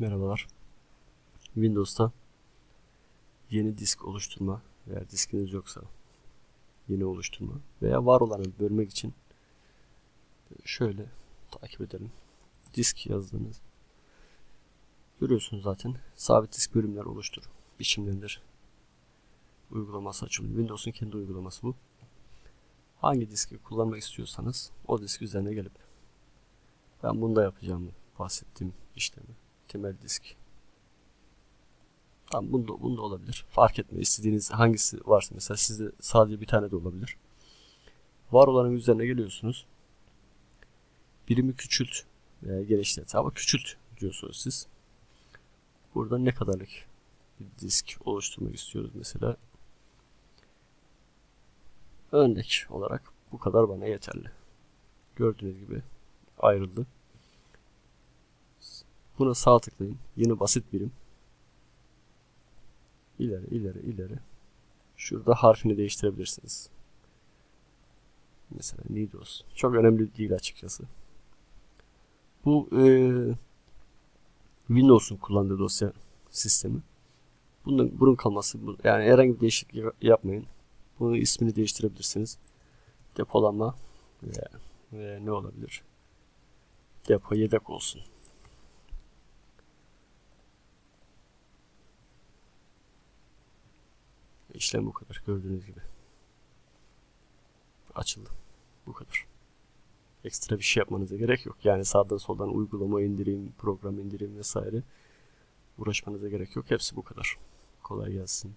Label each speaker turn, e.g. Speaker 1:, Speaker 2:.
Speaker 1: Merhabalar. Windows'ta yeni disk oluşturma veya diskiniz yoksa yeni oluşturma veya var olanı bölmek için şöyle takip edelim. Disk yazdığınız görüyorsunuz zaten sabit disk bölümler oluştur biçimlendir uygulaması açılıyor. Windows'un kendi uygulaması bu. Hangi diski kullanmak istiyorsanız o disk üzerine gelip ben bunda yapacağım bahsettiğim işlemi temel disk. Tamam bunda, bunda olabilir. Fark etmiyor. İstediğiniz hangisi varsa mesela sizde sadece bir tane de olabilir. Var olanın üzerine geliyorsunuz. Birimi küçült veya genişlet ama küçült diyorsunuz siz. Burada ne kadarlık bir disk oluşturmak istiyoruz mesela. Örnek olarak bu kadar bana yeterli. Gördüğünüz gibi ayrıldı. Buna sağ tıklayın. Yeni basit birim. İleri, ileri, ileri. Şurada harfini değiştirebilirsiniz. Mesela Nidos. Çok önemli değil açıkçası. Bu e, Windows'un kullandığı dosya sistemi. Bunun, bunun kalması, yani herhangi bir değişiklik yapmayın. Bunun ismini değiştirebilirsiniz. Depolama ve, ve ne olabilir? Depo yedek olsun. İşlem bu kadar gördüğünüz gibi. Açıldı. Bu kadar. Ekstra bir şey yapmanıza gerek yok. Yani sağdan soldan uygulama indireyim, program indireyim vesaire. Uğraşmanıza gerek yok. Hepsi bu kadar. Kolay gelsin.